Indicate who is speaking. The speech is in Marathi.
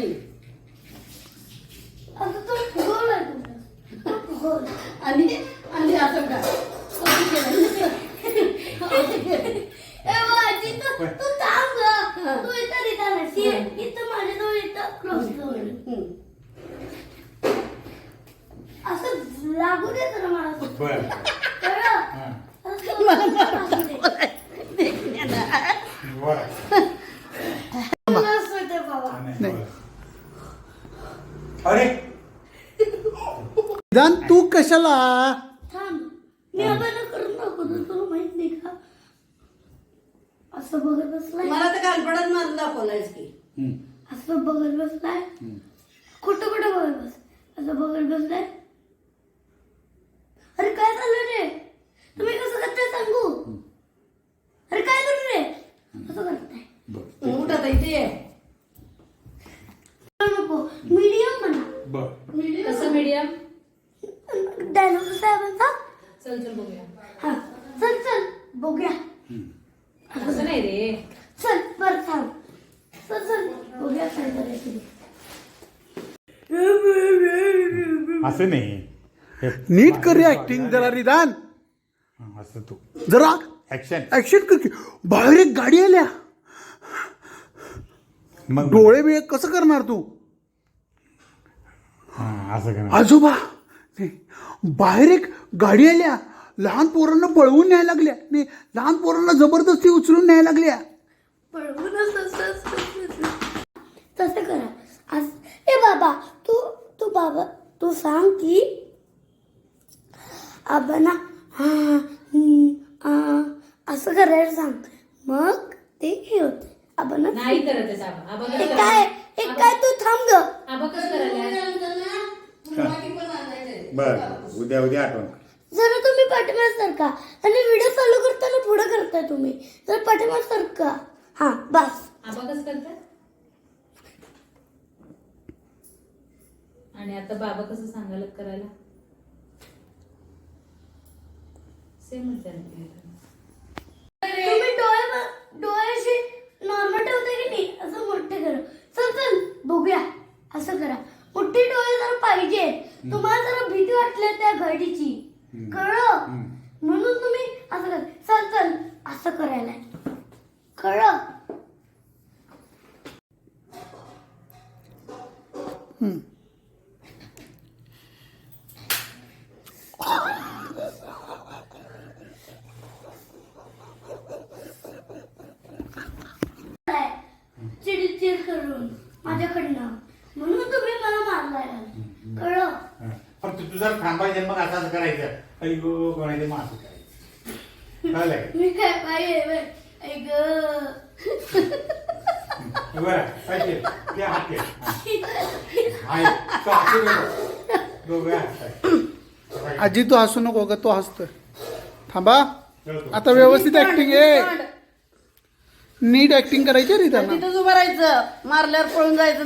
Speaker 1: नाही.
Speaker 2: आता तो.
Speaker 1: आणि आणि असं का
Speaker 2: तू तू थांब गं. तू इथं रिकामा इथं माझ्याजवळ इथं क्रॉस जवळ
Speaker 1: हम्म.
Speaker 2: असं लागू दे जरा मला असं.
Speaker 3: बर
Speaker 2: कळलं?
Speaker 3: हा.
Speaker 2: असं लागू दे.
Speaker 3: बर
Speaker 2: तुला असं ते बाबा
Speaker 3: नाही, बर. अरे.
Speaker 4: निदान तू कशाला?
Speaker 2: थांब. मी अभ्यास करून दाखवतो तुला माहीत नाही का? असं बघत बसलाय?
Speaker 1: मला तर कालपडात मारून दाखवलायस की.
Speaker 3: हम्म.
Speaker 2: असं बघत बसलाय? कुठं कुठं बघत बस. असं बघत बसलाय? अरे काय चाललं रे? तुम्ही कसं करताय सांगू? अरे काय करू रे? असं करताय.
Speaker 3: बर
Speaker 1: उठ आता इथे. ये.
Speaker 2: नको? म्हणा
Speaker 3: बर
Speaker 5: कसं मीडियम
Speaker 2: साहेबांचा
Speaker 5: चल चल बघूया.
Speaker 2: हा. चल चल बघूया.
Speaker 5: असं नाही रे.
Speaker 2: चल बर थांब. चल चल बघूया काय करायचं.
Speaker 3: असं नाही.
Speaker 4: नीट कर रे ऍक्टिंग जरा निदान.
Speaker 3: हा, असं तू.
Speaker 4: जरा
Speaker 3: ऍक्शन
Speaker 4: ऍक्शन कर की. बाहेर एक गाडी आल्या.
Speaker 3: मग
Speaker 4: डोळे बिळे कसं करणार तू?
Speaker 3: असं का
Speaker 4: आजोबा नाही बाहेर एक गाडी आल्या. लहान पोरांना पळवून न्यायला लागल्या. नाही लहान पोरांना जबरदस्ती उचलून न्यायला लागल्या.
Speaker 2: पळवूनच तसं करा. आज ए बाबा तू तू बाबा तू सांग की आबा ना हा आ, असं करायला सांग. मग ते हे होते. आबा ना
Speaker 5: नाही करत आहे आबा आबा
Speaker 2: एक
Speaker 5: कसं
Speaker 2: काय
Speaker 5: करायला?
Speaker 2: एक काय तू थांब ग.
Speaker 5: आबा कसं करायला?
Speaker 3: बर उद्या उद्या आठवण
Speaker 2: जरा तुम्ही पाठीमाग सरका. आणि व्हिडिओ चालू करताना पुढे करताय तुम्ही. जर पाठीमाग सरका. हा बस.
Speaker 5: आबा कसं करतात आणि आता बाबा कसं सांगायला करायला? सेम
Speaker 2: तुम्ही डोळे ब- डोळे असे नॉर्मल ठेवता की नाही? असं मोठे करा. चल चल बघूया. असं करा. पाहिजे. तुम्हाला जरा भीती वाटली त्या गाडीची कळलं? म्हणून तुम्ही असं करा चल चल. असं करायला. कळलं? चिडचिड करून माझ्याकडनं. म्हणून तुम्ही मला मारलाय. कळलं
Speaker 3: हा. फक्त तू जर थांबायचं मग असं असं करायचं अयो कोणाचे मग असं करायचं कळलंय
Speaker 2: मी काय पाहिजे ऐक
Speaker 3: बरं काय केलं? ते हात ठेव. हा. आहे. तो हात ठेव. दोघं हात ठेव.
Speaker 4: आजी तू हसू नको ग तो हसतोय थांबा. आता व्यवस्थित ऍक्टिंग आहे नीट ऍक्टिंग करायची रे त्यांना
Speaker 1: तिथंच उभं राहायचं मारल्यावर पळून जायचं